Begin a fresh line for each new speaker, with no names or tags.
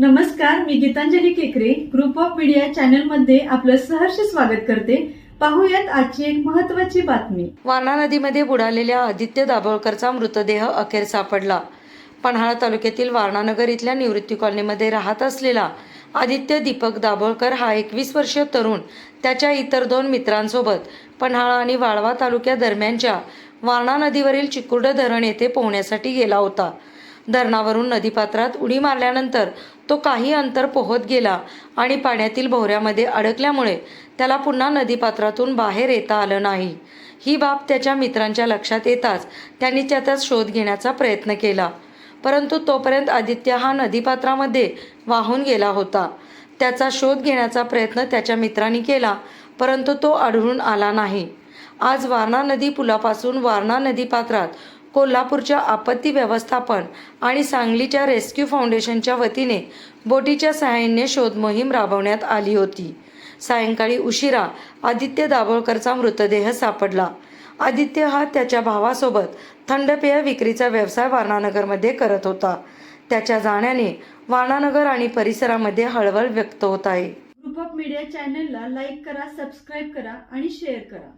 नमस्कार मी गीतांजली केकरे. Group of media चॅनलमध्ये आपलं सहर्ष स्वागत करते. पाहूयात आजची एक महत्वाची बातमी.
वारणा नदीमध्ये बुडालेल्या आदित्य दाभोळकरचा मृतदेह अखेर सापडला. पन्हाळा तालुक्यातील वारणानगर इथल्या निवृत्ती कॉलनीमध्ये राहत असलेला आदित्य दीपक दाभोळकर हा एकवीस वर्षीय तरुण त्याच्या इतर दोन मित्रांसोबत पन्हाळा आणि वाळवा तालुक्या दरम्यानच्या वारणा नदीवरील चिकुर्ड धरण येथे पोहण्यासाठी गेला होता. धरणावरून नदीपात्रात उडी मारल्यानंतर तो काही अंतर पोहत गेला आणि पाण्यातील भोवऱ्यामध्ये अडकल्यामुळे त्याला पुन्हा नदीपात्रातून बाहेर येता आलं नाही. ही बाब त्याच्या मित्रांच्या लक्षात येताच त्यांनी त्याचा शोध घेण्याचा प्रयत्न केला. परंतु तोपर्यंत आदित्य हा नदीपात्रामध्ये वाहून गेला होता. त्याचा शोध घेण्याचा प्रयत्न त्याच्या मित्रांनी केला परंतु तो आढळून आला नाही. आज वारणा नदी पुलापासून वारणा नदीपात्रात कोल्हापूरच्या आपत्ती व्यवस्थापन आणि सांगलीच्या रेस्क्यू फाउंडेशनच्या वतीने बोटीच्या सहाय्याने शोधमोहीम राबवण्यात आली होती. सायंकाळी उशिरा आदित्य दाभोळकरचा मृतदेह सापडला. आदित्य हा त्याच्या भावासोबत थंडपेय विक्रीचा व्यवसाय वारणानगरमध्ये करत होता. त्याच्या जाण्याने वारणानगर आणि परिसरामध्ये हळहळ व्यक्त होत आहे.
ग्रुप ऑफ मीडिया चॅनलला लाईक करा सबस्क्राईब करा आणि शेअर करा.